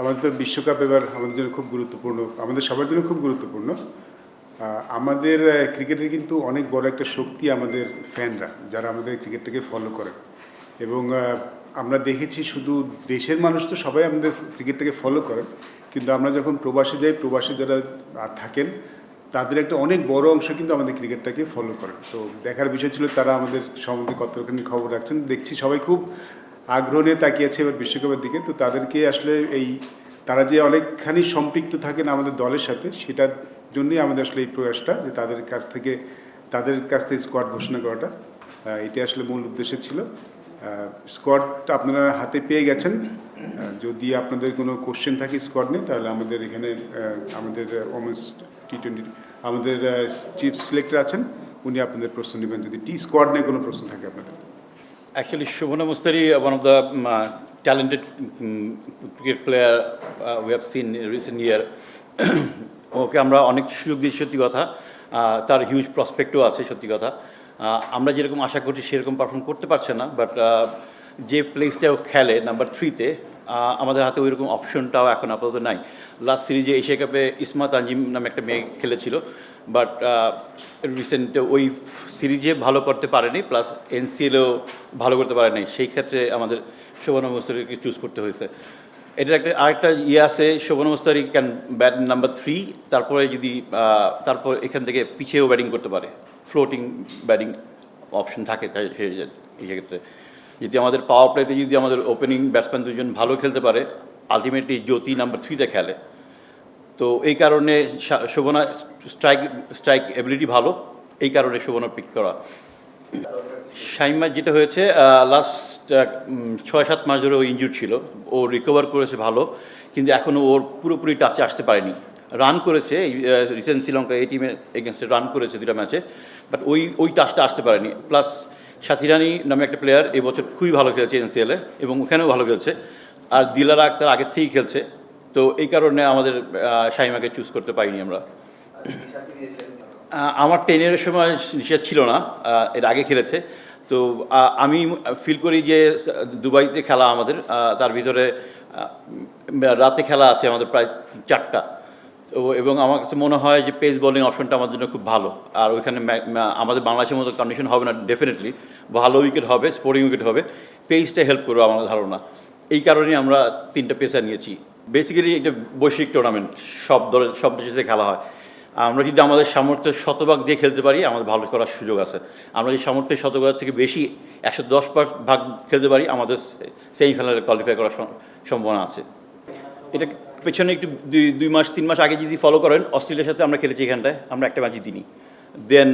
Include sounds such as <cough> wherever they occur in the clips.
আমাদের তো বিশ্বকাপ এবার আমাদের জন্য খুব গুরুত্বপূর্ণ, আমাদের সবার জন্য খুব গুরুত্বপূর্ণ। আমাদের ক্রিকেটের কিন্তু অনেক বড় একটা শক্তি আমাদের ফ্যানরা, যারা আমাদের ক্রিকেটটাকে ফলো করে এবং আমরা দেখেছি শুধু দেশের মানুষ তো সবাই আমাদের ক্রিকেটটাকে ফলো করে কিন্তু আমরা যখন প্রবাসে যাই, প্রবাসে যারা থাকেন, তাদের একটা অনেক বড় অংশ কিন্তু আমাদের ক্রিকেটটাকে ফলো করে তো দেখার বিষয় ছিল তারা আমাদের সম্বন্ধে কতখানি খবর রাখছেন, দেখছি সবাই খুব আগ্রহ নিয়ে তাকিয়েছে এবার বিশ্বকাপের দিকে, তো তাদেরকে আসলে এই, তারা যে অনেকখানি সম্পৃক্ত থাকেন আমাদের দলের সাথে, সেটার জন্যই আমাদের আসলে এই প্রয়াসটা যে তাদের কাছ থেকে, তাদের কাছ থেকে স্কোয়াড ঘোষণা করাটা এটি আসলে মূল উদ্দেশ্য ছিল। স্কোয়াডটা আপনারা হাতে পেয়ে গেছেন। যদি আপনাদের কোনো কোশ্চেন থাকে স্কোয়াড নিয়ে, তাহলে আমাদের এখানে আমাদের ওমেন্স টি টোয়েন্টি আমাদের চিফ সিলেক্টর আছেন, উনি আপনাদের প্রশ্ন নেবেন। যদি টি স্কোয়াড নিয়ে কোনো প্রশ্ন থাকে আপনাদের। Actually, Shubhana Mustari, uh, one of the um, uh, talented um, cricket player uh, we have seen in recent year. <clears throat> ওকে আমরা অনেক সুযোগ দিয়েছি সত্যি কথা। তার হিউজ প্রসপেক্টও আছে সত্যি কথা। আমরা যেরকম আশা করছি সেরকম পারফর্ম করতে পারছে না বাট যে প্লেসটা ও খেলে নাম্বার থ্রিতে আমাদের হাতে ওই রকম অপশনটাও এখন আপাতত নাই। লাস্ট সিরিজে এশিয়া কাপে ইসমা তানজিম নামে একটা মেয়ে খেলেছিল। বাট রিসেন্ট ওই সিরিজে ভালো করতে পারেনি প্লাস এনসিএলেও ভালো করতে পারেনি। সেই ক্ষেত্রে আমাদের শোভন মুস্তারিকে চুজ করতে হয়েছে। এটার একটা, আরেকটা ইয়ে আছে, Sobhana Mostary can bat number three তারপরে যদি তারপর এখান থেকে পিছিয়েও ব্যাটিং করতে পারে। ফ্লোটিং ব্যাটিং অপশন থাকে এই ক্ষেত্রে। যদি আমাদের পাওয়ার প্লেতে যদি আমাদের ওপেনিং ব্যাটসম্যান দুজন ভালো খেলতে পারে আলটিমেটলি জ্যোতি নাম্বার থ্রিতে খেলে। তো এই কারণে শোভনা স্ট্রাইক স্ট্রাইক এবিলিটি ভালো, এই কারণে শোভনা পিক করা। শাইমার যেটা হয়েছে লাস্ট ছয় সাত মাস ধরে ও ইনজুর ছিল। ও রিকভার করেছে ভালো, কিন্তু এখনও ওর পুরোপুরি টাচে আসতে পারেনি। রান করেছে রিসেন্ট শ্রীলঙ্কা এই টিমে এগেনস্টে রান করেছে দুটা ম্যাচে বাট ওই ওই টাচটা আসতে পারেনি। প্লাস সাথিরানি নামে একটা প্লেয়ার এবছর খুবই ভালো খেলেছে এনসিএলে এবং ওখানেও ভালো খেলছে। আর দিলারা আক্তার আগের থেকেই খেলছে। তো এই কারণে আমাদের শাহিমাকে চুজ করতে পারিনি আমরা। আমার টেনের সময় নিশা ছিল না এর আগে খেলেছে। তো আমি ফিল করি যে, দুবাইতে খেলা আমাদের তার ভিতরে রাতে খেলা আছে আমাদের প্রায় চারটা। তো, এবং আমার কাছে মনে হয় যে পেস বোলিং অপশনটা আমার জন্য খুব ভালো। আর ওইখানে আমাদের বাংলাদেশের মতো কন্ডিশন হবে না ডেফিনেটলি ভালো উইকেট হবে স্পোর্টিং উইকেট হবে। পেসটা হেল্প করবে আমার ধারণা। এই কারণেই আমরা তিনটা পেসার নিয়েছি। বেসিক্যালি এটা বৈশ্বিক টুর্নামেন্ট সব দলের সব দেশে খেলা হয়। আমরা যদি আমাদের সামর্থ্য শতভাগ দিয়ে খেলতে পারি, আমাদের ভালো করার সুযোগ আছে। আমরা যদি সামর্থ্য শতভাগ থেকে বেশি একশো দশ ভাগ খেলতে পারি, আমাদের সেমিফাইনালে কোয়ালিফাই করার সম্ভাবনা আছে। এটা পেছনে একটু দুই দুই মাস, তিন মাস আগে যদি ফলো করেন, অস্ট্রেলিয়ার সাথে আমরা খেলেছি এখানটায়, আমরা একটা ম্যাচ জিতিনি। দেন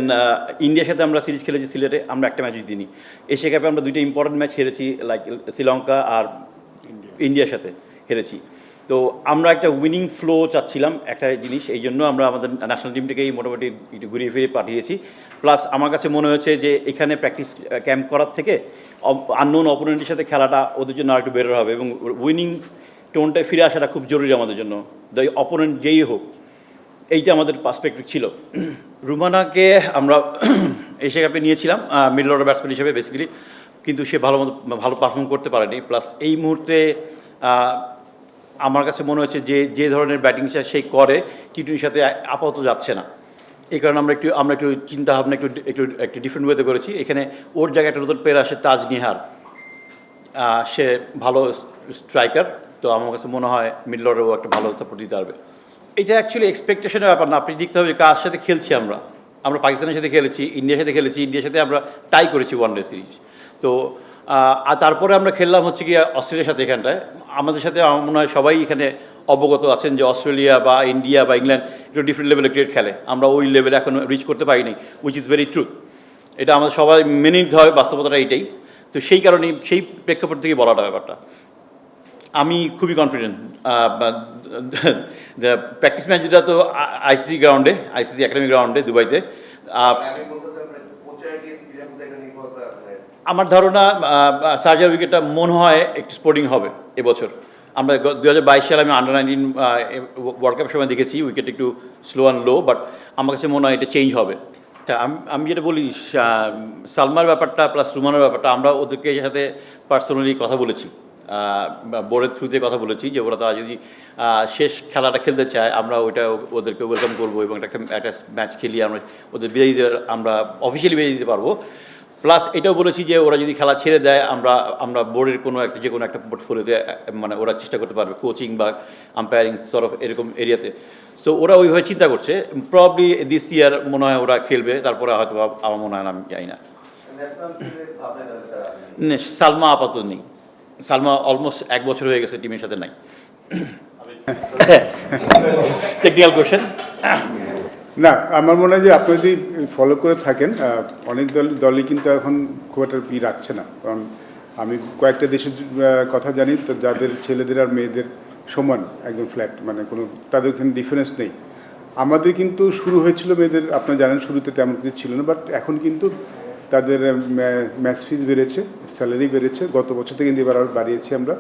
ইন্ডিয়ার সাথে আমরা সিরিজ খেলেছি সিলেটে, আমরা একটা ম্যাচ জিতিনি। এশিয়া কাপে আমরা দুইটা ইম্পর্টেন্ট ম্যাচ হেরেছি লাইক শ্রীলঙ্কা আর ইন্ডিয়ার সাথে হেরেছি। তো আমরা একটা উইনিং ফ্লো চাচ্ছিলাম একটা জিনিস, এই জন্য আমরা আমাদের ন্যাশনাল টিমটাকেই মোটামুটি একটু ঘুরিয়ে ফিরিয়ে পাঠিয়েছি। প্লাস আমার কাছে মনে হয়েছে যে এখানে প্র্যাকটিস ক্যাম্প করার থেকে আননোন অপোনেন্টের সাথে খেলাটা ওদের জন্য আর একটু বেটার হবে এবং উইনিং টোনটায় ফিরে আসাটা খুব জরুরি আমাদের জন্য। দ্য অপোনেন্ট যেই হোক, এইটা আমাদের পার্সপেক্টিভ ছিল। রুমানাকে আমরা <clears throat> এশিয়া কাপে নিয়েছিলাম মিডল অর্ডার ব্যাটসম্যান হিসেবে বেসিক্যালি কিন্তু সে ভালো মতো, ভালো পারফর্ম করতে পারেনি। প্লাস এই মুহূর্তে আমার কাছে মনে হচ্ছে যে যে ধরনের ব্যাটিং সে করে টি টোয়েন্টির সাথে আপাতত যাচ্ছে না। এই কারণে আমরা একটু আমরা একটু চিন্তা ভাবনা একটু একটু একটু ডিফারেন্ট ওয়েতে করেছি। এখানে ওর জায়গায় একটা নতুন প্লেয়ার আসে তাজ নিহার। সে ভালো স্ট্রাইকার তো আমার কাছে মনে হয় মিডল অর্ডারও একটা ভালো সাপোর্ট দিতে পারবে। এটা অ্যাকচুয়ালি এক্সপেকটেশনের ব্যাপার না। আপনি দেখতে হবে যে কার সাথে খেলছি আমরা। আমরা পাকিস্তানের সাথে খেলেছি, ইন্ডিয়ার সাথে খেলেছি, ইন্ডিয়ার সাথে আমরা টাই করেছি ওয়ান ডে সিরিজ তো আর তারপরে আমরা খেললাম হচ্ছে কি অস্ট্রেলিয়ার সাথে এখানটায়। আমাদের সাথে আমার মনে হয় সবাই এখানে অবগত আছেন যে অস্ট্রেলিয়া বা ইন্ডিয়া বা ইংল্যান্ড একটু ডিফারেন্ট লেভেলে ক্রিকেট খেলে। আমরা ওই লেভেলে এখন রিচ করতে পারিনি উইচ ইজ ভেরি ট্রুথ এটা আমাদের সবাই মেনে নিতে হবে বাস্তবতাটা এইটাই তো সেই কারণেই, সেই প্রেক্ষাপট থেকে বলাটা ব্যাপারটা। আমি খুবই কনফিডেন্ট প্র্যাকটিস ম্যাচ যেটা তো আইসিসি গ্রাউন্ডে আইসিসি একাডেমি গ্রাউন্ডে দুবাইতে আমার ধারণা সার্জার উইকেটটা মনে হয় একটু স্পোর্টিং হবে এবছর। আমরা দু হাজার বাইশ সালে আমি আন্ডার নাইনটিন ওয়ার্ল্ড কাপের সময় দেখেছি উইকেট একটু স্লো অ্যান্ড লো বাট আমার কাছে মনে হয় এটা চেঞ্জ হবে। তা আমি আমি যেটা বলি সালমার ব্যাপারটা প্লাস রুমানের ব্যাপারটা, আমরা ওদেরকে সাথে পার্সোনালি কথা বলেছি। বোর্ডের থ্রুতে কথা বলেছি যে ওরা তারা যদি শেষ খেলাটা খেলতে চায়, আমরা ওইটা ওদেরকে ওয়েলকাম করব এবং একটা একটা ম্যাচ খেলিয়ে আমরা ওদের বিদায় আমরা অফিসিয়ালি বিদায় দিতে পারব। প্লাস এটাও বলেছি যে ওরা যদি খেলা ছেড়ে দেয় আমরা আমরা বোর্ডের কোনো একটা যে কোনো একটা পোর্টফোলিওতে মানে ওরা চেষ্টা করতে পারবে কোচিং বা আম্পায়ারিং তরফ এরকম এরিয়াতে সো ওরা ওইভাবে চিন্তা করছে। প্রবলি দিস ইয়ার মনে হয় ওরা খেলবে তারপরে হয়তো আমার মনে হয় আমি জানি না। সালমা আপাতত নেই। সালমা অলমোস্ট এক বছর হয়ে গেছে টিমের সাথে নাই। টেকনিক্যাল কোশ্চেন <laughs> না, আমার মনে হয় যে আপনি যদি ফলো করে থাকেন অনেক দল, দলই কিন্তু এখন খুব একটা ই রাখছে না। কারণ আমি কয়েকটা দেশের কথা জানি, তো যাদের ছেলেদের আর মেয়েদের সমান একদম ফ্ল্যাট মানে কোনো, তাদের ওখানে ডিফারেন্স নেই। আমাদের কিন্তু শুরু হয়েছিল মেয়েদের, আপনারা জানেন শুরুতে তেমন কিছু ছিল না বাট এখন কিন্তু তাদের ম্যাচ ফিস বেড়েছে স্যালারি বেড়েছে। গত বছর থেকে কিন্তু এবার আরও বাড়িয়েছি আমরা।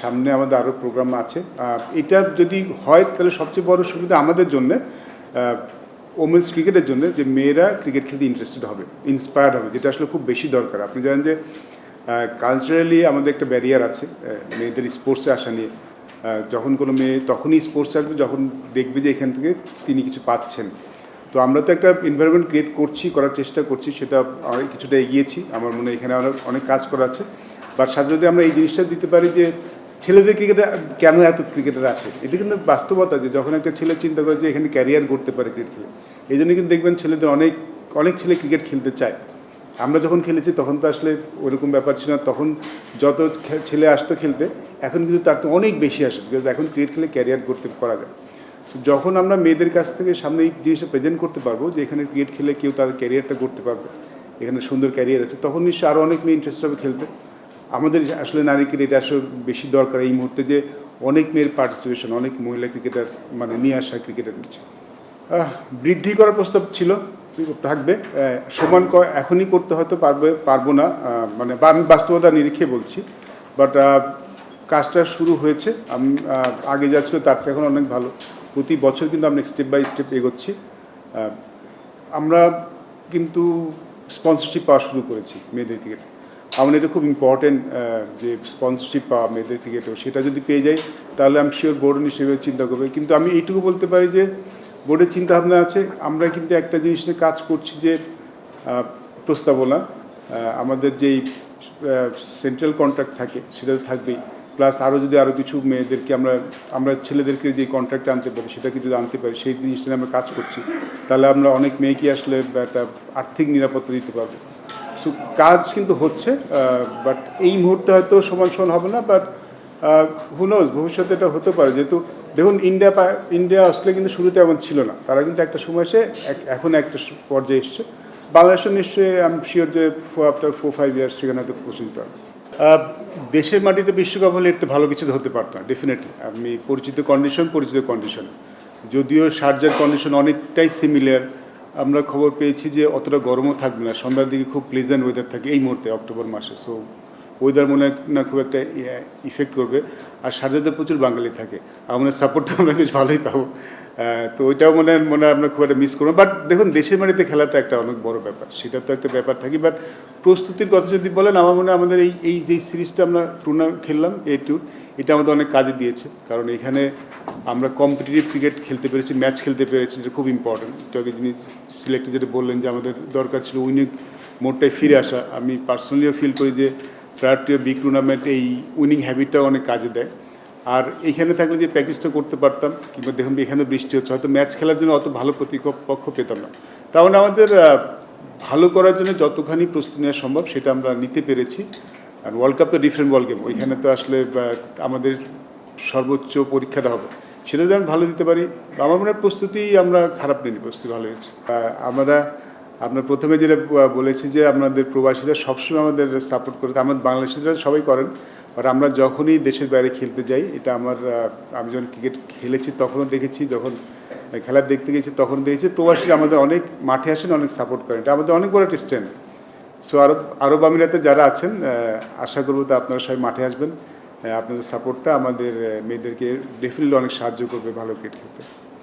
সামনে আমাদের আরও প্রোগ্রাম আছে। এটা যদি হয়, তাহলে সবচেয়ে বড় সুবিধা আমাদের জন্যে ওমেন্স ক্রিকেটের জন্য যে মেয়েরা ক্রিকেট খেলতে ইন্টারেস্টেড হবে ইন্সপায়ার্ড হবে, যেটা আসলে খুব বেশি দরকার। আপনি জানেন যে কালচারালি আমাদের একটা ব্যারিয়ার আছে মেয়েদের স্পোর্টসে আসা নিয়ে। যখন কোনো মেয়ে তখনই স্পোর্টসে আসবে, যখন দেখবে যে এখান থেকে তিনি কিছু পাচ্ছেন। তো আমরা তো একটা এনভায়রনমেন্ট ক্রিয়েট করছি, করার চেষ্টা করছি, সেটা কিছুটা এগিয়েছি। আমার মনে হয় এখানে অনেক অনেক কাজ করা আছে। বাট সাথে যদি আমরা এই জিনিসটা দিতে পারি যে ছেলেদের ক্রিকেটে কেন এত ক্রিকেটার আসে? এটা কিন্তু বাস্তবতা যে যখন একটা ছেলে চিন্তা করে যে এখানে ক্যারিয়ার করতে পারে ক্রিকেট খেলে, এই জন্য কিন্তু দেখবেন ছেলেদের অনেক অনেক ছেলে ক্রিকেট খেলতে চায়। আমরা যখন খেলেছি তখন তো আসলে ওরকম ব্যাপার ছিল না। তখন যত ছেলে আসতো খেলতে, এখন কিন্তু তার তো অনেক বেশি আসে বিকজ এখন ক্রিকেট খেলে ক্যারিয়ার করতে করা যায়। যখন আমরা মেয়েদের কাছ থেকে সামনে এই জিনিসটা প্রেজেন্ট করতে পারব যে এখানে ক্রিকেট খেলে কেউ তাদের ক্যারিয়ারটা করতে পারবে, এখানে সুন্দর ক্যারিয়ার আছে, তখন নিশ্চয়ই আরও অনেক মেয়ে ইন্টারেস্ট হবে খেলতে। আমাদের আসলে নারী ক্রিকেট আসলে বেশি দরকার এই মুহূর্তে যে অনেক মেয়ের পার্টিসিপেশন অনেক মহিলা ক্রিকেটার মানে নিয়ে আসা ক্রিকেটের নিচ্ছে বৃদ্ধি করার প্রস্তাব ছিল, থাকবে। সমান এখনই করতে হয়তো পারবে, পারব না। মানে আমি বাস্তবতা নিরিখে বলছি। বাট কাজটা শুরু হয়েছে। আমি আগে যা ছিল তার থেকে এখন অনেক ভালো। প্রতি বছর কিন্তু আমরা স্টেপ বাই স্টেপ এগোচ্ছি। আমরা কিন্তু স্পন্সরশিপ পাওয়া শুরু করেছি মেয়েদের ক্রিকেটে আমার এটা খুব ইম্পর্টেন্ট যে স্পন্সরশিপ পাওয়া মেয়েদের ক্রিকেটেও সেটা যদি পেয়ে যাই, তাহলে আমি শিওর বোর্ড হিসেবে চিন্তা করবে। কিন্তু আমি এইটুকু বলতে পারি যে বোর্ডের চিন্তা ভাবনা আছে। আমরা কিন্তু একটা জিনিস নিয়ে কাজ করছি যে প্রস্তাবনা আমাদের যেই সেন্ট্রাল কন্ট্রাক্ট থাকে, সেটা থাকবেই। প্লাস আরও যদি আরও কিছু মেয়েদেরকে আমরা আমরা ছেলেদেরকে যে কন্ট্রাক্ট আনতে পারি, সেটাকে যদি আনতে পারি, সেই জিনিসটা আমরা কাজ করছি, তাহলে আমরা অনেক মেয়েকে আসলে একটা আর্থিক নিরাপত্তা দিতে পারব। কাজ কিন্তু হচ্ছে বাট এই মুহূর্তে হয়তো সমান সমান হবে না বাট হুনোজ ভবিষ্যতে এটা হতে পারে। যেহেতু দেখুন ইন্ডিয়া ইন্ডিয়া আসলে কিন্তু শুরুতে এমন ছিল না। তারা কিন্তু একটা সময় এসে এখন একটা পর্যায়ে এসছে। বাংলাদেশও নিশ্চয়ই আমি শিওর যে for after four five years সেখানে হয়তো পৌঁছে দিতে দেশের মাটিতে বিশ্বকাপ হলে একটু ভালো কিছু হতে পারতো না ডেফিনেটলি আমি পরিচিত কন্ডিশন পরিচিত কন্ডিশন যদিও সার্জার কন্ডিশন অনেকটাই সিমিলার আমরা খবর পেয়েছি যে অতটা গরমও থাকবে না। সন্ধ্যার দিকে খুব প্লেজেন্ট ওয়েদার থাকে এই মুহূর্তে, অক্টোবর মাসে। সো ওয়েদার মনে না খুব একটা ইফেক্ট করবে। আর সার্জাতে প্রচুর বাঙালি থাকে। আমাদের সাপোর্টটা আমরা বেশ ভালোই পাবো। তো ওইটাও মনে হয় মনে হয় আমরা খুব একটা মিস করব বাট দেখুন, দেশের বাড়িতে খেলাটা একটা অনেক বড় ব্যাপার। সেটা তো একটা ব্যাপার থাকি বাট প্রস্তুতির কথা যদি বলেন, আমার মনে আমাদের এই এই যে সিরিজটা আমরা টুর্নামেন্ট খেললাম এ ট্যুর এটা আমাদের অনেক কাজে দিয়েছে। কারণ এখানে আমরা কম্পিটিটিভ ক্রিকেট খেলতে পেরেছি ম্যাচ খেলতে পেরেছি যেটা খুব ইম্পর্টেন্ট আগে যিনি সিলেক্টে যেটা বললেন যে আমাদের দরকার ছিল উইনিং মোডটাই ফিরে আসা। আমি পার্সোনালিও ফিল করি যে প্রায়োরিটি বিগ টুর্নামেন্ট এই উইনিং হ্যাবিটটাও অনেক কাজে দেয়। আর এখানে থাকলে যে প্র্যাকটিসটা করতে পারতাম, কিংবা দেখুন এখানে বৃষ্টি হচ্ছে, হয়তো ম্যাচ খেলার জন্য অত ভালো প্রতিপক্ষ পেতাম না। তাহলে আমাদের ভালো করার জন্য যতখানি প্রস্তুতি নেওয়া সম্ভব, সেটা আমরা নিতে পেরেছি। আর ওয়ার্ল্ড কাপ তো ডিফারেন্ট ওয়ার্ল্ড গেম ওইখানে তো আসলে আমাদের সর্বোচ্চ পরীক্ষাটা হবে। সেটা যেন ভালো দিতে পারি, আমার মনে হয় প্রস্তুতি আমরা খারাপ নিইনি, প্রস্তুতি ভালো হয়েছে। আমরা, আপনার প্রথমে যেটা বলেছি যে আপনাদের প্রবাসীরা সবসময় আমাদের সাপোর্ট করে আমাদের বাংলাদেশিরা সবাই করেন বাট আমরা যখনই দেশের বাইরে খেলতে যাই, এটা আমার আমি যখন ক্রিকেট খেলেছি তখনও দেখেছি, যখন খেলা দেখতে গেছি তখন দেখেছি, প্রবাসীরা আমাদের অনেক মাঠে আসেন, অনেক সাপোর্ট করেন। এটা আমাদের অনেক বড় একটা স্ট্রেংথ সো আরব আরব আমিরাতে যারা আছেন আশা করব তো আপনারা সবাই মাঠে আসবেন। আপনাদের সাপোর্টটা আমাদের মেয়েদেরকে ডেফিনেটলি অনেক সাহায্য করবে ভালো ক্রিকেট খেলতে।